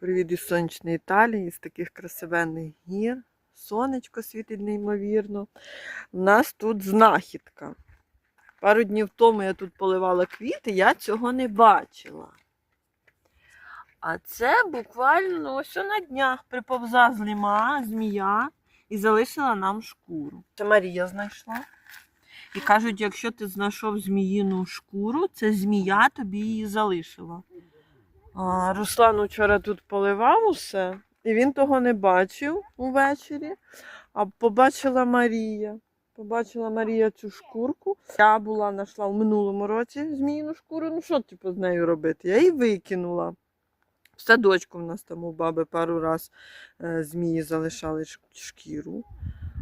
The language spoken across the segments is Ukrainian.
Привіт із сонячної Італії, з таких красивенних гір. Сонечко світить неймовірно. У нас тут знахідка. Пару днів тому я тут поливала квіти, я цього не бачила. А це буквально ось на днях приповза зліма, змія і залишила нам шкуру. Це Марія знайшла. І кажуть, якщо ти знайшов зміїну шкуру, це змія тобі її залишила. А, Руслан вчора тут поливав усе, і він того не бачив увечері. А побачила Марія. Побачила Марія цю шкурку. Я була знайшла в минулому році зміїну шкуру. Ну що типу, з нею робити? Я її викинула. В садочку в нас там у баби пару раз е, змії залишали шкіру.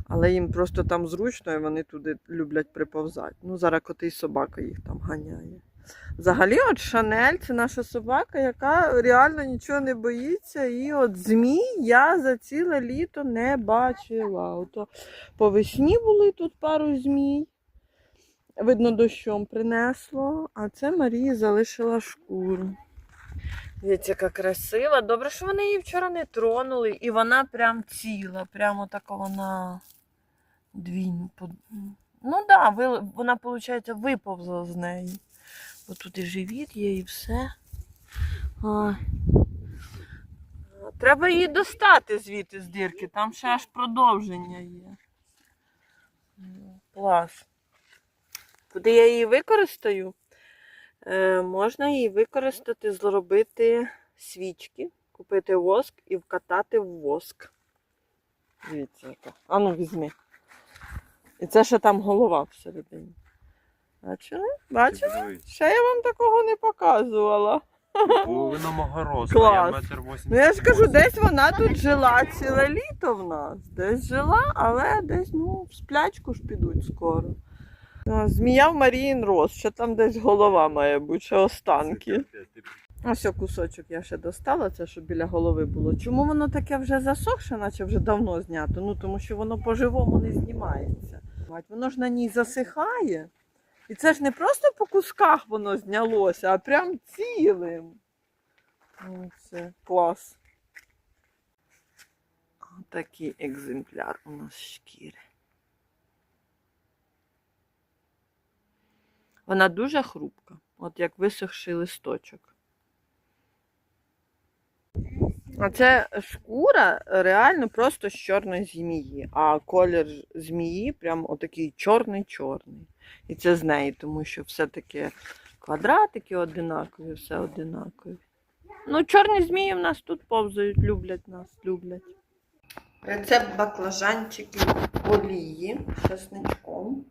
Але їм просто там зручно і вони туди люблять приповзати. Ну, зараз коти і собака їх там ганяє. Взагалі, от Шанель це наша собака, яка реально нічого не боїться. І от змій я за ціле літо не бачила. Ото по весні були тут пару змій. Видно, дощом принесло, а це Марії залишила шкуру. Дивіться, яка красива. Добре, що вони її вчора не тронули, і вона прям ціла, прямо така вона двінь. Ну так, да, вона, виходить, виповзла з неї. Бо тут і живіт є, і все. Ой. Треба її достати звідти з дірки, там ще аж продовження є. Ну, Клас. Куди я її використаю? Е, можна її використати, зробити свічки, купити воск і вкатати в воск. Дивіться, яка. А ну візьми. І це ще там голова всередині. Бачили? Бачили? Ще я вам такого не показувала. Половина мого росту, Клас. я метр восімдесят. Ну я ж кажу, десь вона тут жила ціле літо в нас. Десь жила, але десь ну, в сплячку ж підуть скоро. А, Змія в Маріїн роз, ще там десь голова має бути, ще останки. Ось кусочок я ще достала, це щоб біля голови було. Чому воно таке вже засохше, наче вже давно знято? Ну тому що воно по-живому не знімається. Воно ж на ній засихає. І це ж не просто по кусках воно знялося, а прям цілим. Ну, Це клас. Такий екземпляр у нас шкіри. Вона дуже хрупка, от як висохший листочок. А це шкура реально просто з чорної змії, а колір змії прям отакий чорний-чорний. І це з неї, тому що все-таки квадратики одинакові, все одинакові. Ну, чорні змії в нас тут повзають, люблять нас, люблять. Рецепт баклажанчиків олії з чесничком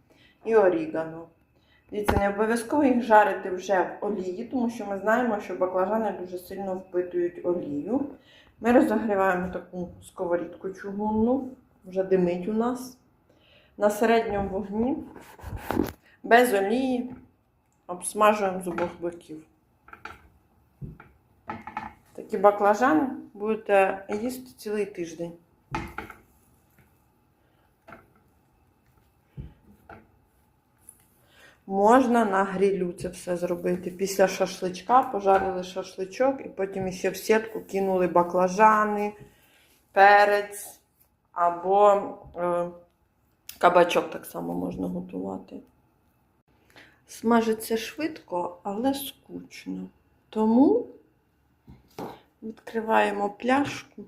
і орігано. Дивіться, не обов'язково їх жарити вже в олії, тому що ми знаємо, що баклажани дуже сильно впитують олію. Ми розогріваємо таку сковорідку чугунну, вже димить у нас. На середньому вогні, без олії, обсмажуємо з обох боків. Такі баклажани будете їсти цілий тиждень. Можна на грилю це все зробити. Після шашличка пожарили шашличок і потім ще в сітку кинули баклажани, перець або е, кабачок так само можна готувати. Смажиться швидко, але скучно. Тому відкриваємо пляшку.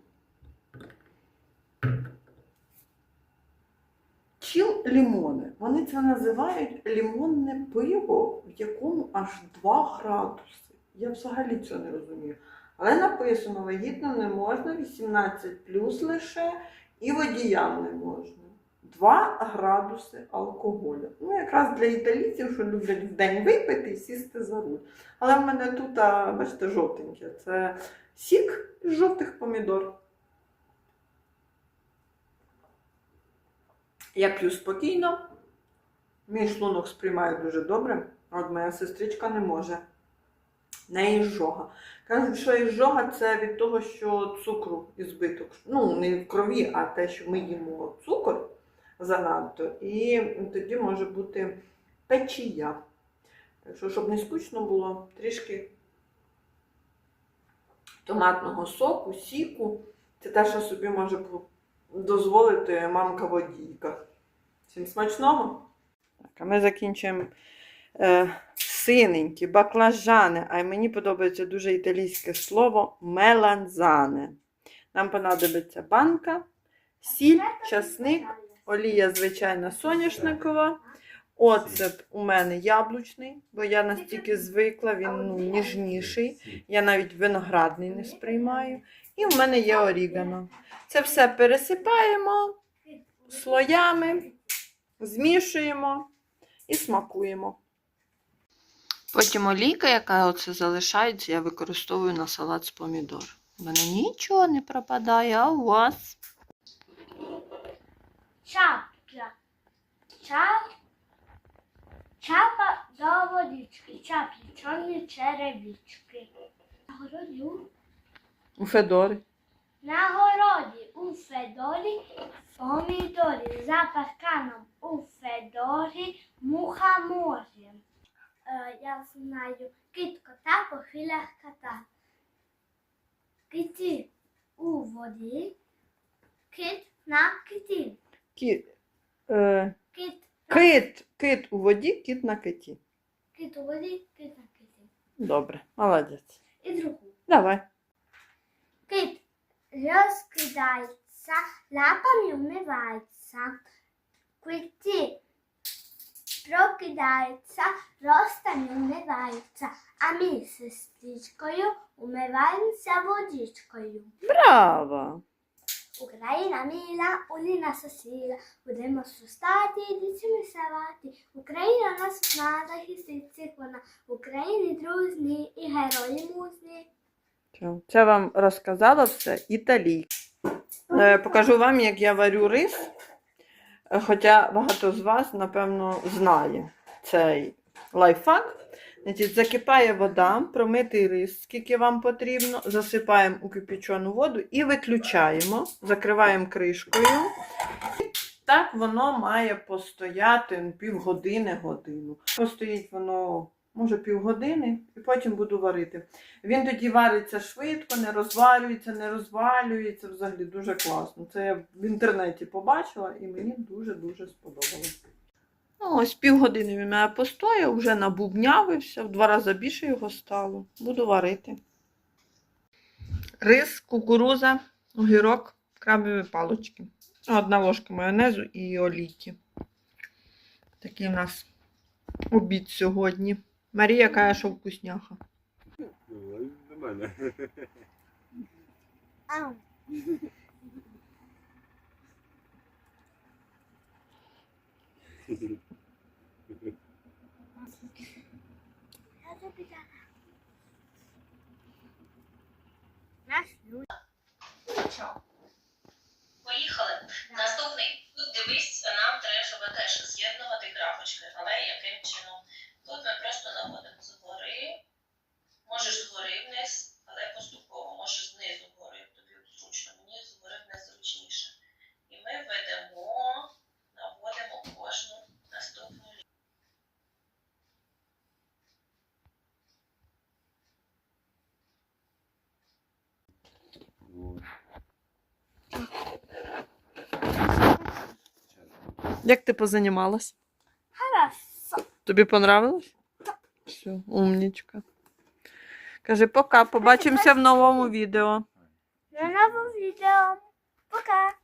Лімони. Вони це називають лімонне пиво, в якому аж 2 градуси. Я взагалі цього не розумію. Але написано, вагітно не можна, 18 плюс лише, і водіям не можна. 2 градуси алкоголю. Ну, якраз для італійців, що люблять в день випити і сісти за руль. Але в мене тут, бачите, жовтеньке. Це сік з жовтих помідор. Я п'ю спокійно, мій шлунок сприймає дуже добре, от моя сестричка не може. В неї жога. Кажуть, що ізжога це від того, що цукру і збиток. Ну, не в крові, а те, що ми їмо цукор занадто, і тоді може бути печія. Так що, щоб не скучно було, трішки томатного соку, сіку. Це те, що собі може дозволити мамка водійка. Всім смачного! Так, а ми закінчуємо е, синенькі, баклажани. А мені подобається дуже італійське слово меланзане. Нам понадобиться банка, сіль, часник, олія звичайна соняшникова. Оцет у мене яблучний, бо я настільки звикла, він ну, ніжніший. Я навіть виноградний не сприймаю. І в мене є орігано. Це все пересипаємо слоями, змішуємо і смакуємо. Потім олійка, яка оце залишається, я використовую на салат з помідор. У мене нічого не пропадає, а у вас? Чапля. Чап. Чапа до водички. Чаплі чорні черевички. На у- У Федори. На городі у Федорі помідорі. За парканом у Федорі муха море. Е, я знаю кит кота по хвилях кота. Киті у воді. Кит на киті. Кі... Е... Кит Кит. Кит у воді, кіт на киті. Кит у воді, кит на киті. Добре, молодець. І другу. Давай. Кит розкидається, лапами вмивається. Киті прокидається, ростами вмивається. А ми з сестричкою умиваємося водичкою. Браво! Україна мила, Уліна сосіла, будемо зростати, дітьми савати. Україна нас одна захистить вона, України дружні і герої мужні. Це вам розказала все італійка. Е, Покажу вам, як я варю рис. Е, Хоча багато з вас, напевно, знає цей лайфхак. Закипає вода, промитий рис, скільки вам потрібно, засипаємо у кипячену воду і виключаємо, закриваємо кришкою. Так воно має постояти ну, півгодини, годину. Постоїть воно, може, півгодини, і потім буду варити. Він тоді вариться швидко, не розвалюється, не розвалюється. Взагалі дуже класно. Це я в інтернеті побачила і мені дуже-дуже сподобалось. Ну, ось півгодини він мене постояв, вже набубнявився, в два рази більше його стало. Буду варити. Рис, кукуруза, огірок, крабові палочки. Одна ложка майонезу і олійки. Такий у нас обід сьогодні. Марія каже, що вкусняха. Нічого. Поїхали. Наступний. Дивись, нам треба, теж з'єднувати крапочки. Але яким чином? Ми просто наводимо згори. Можеш згори вниз, але поступово. Можеш знизу вгори, тобі зручно. Мені згори вниз зручніше. І ми ведемо, наводимо кожну наступну лінію. Як ти позанімалась? Хорошо. Тобі понравилось? Все, умнічка. Каже, пока. Побачимося в новому відео. На новому відео. Пока.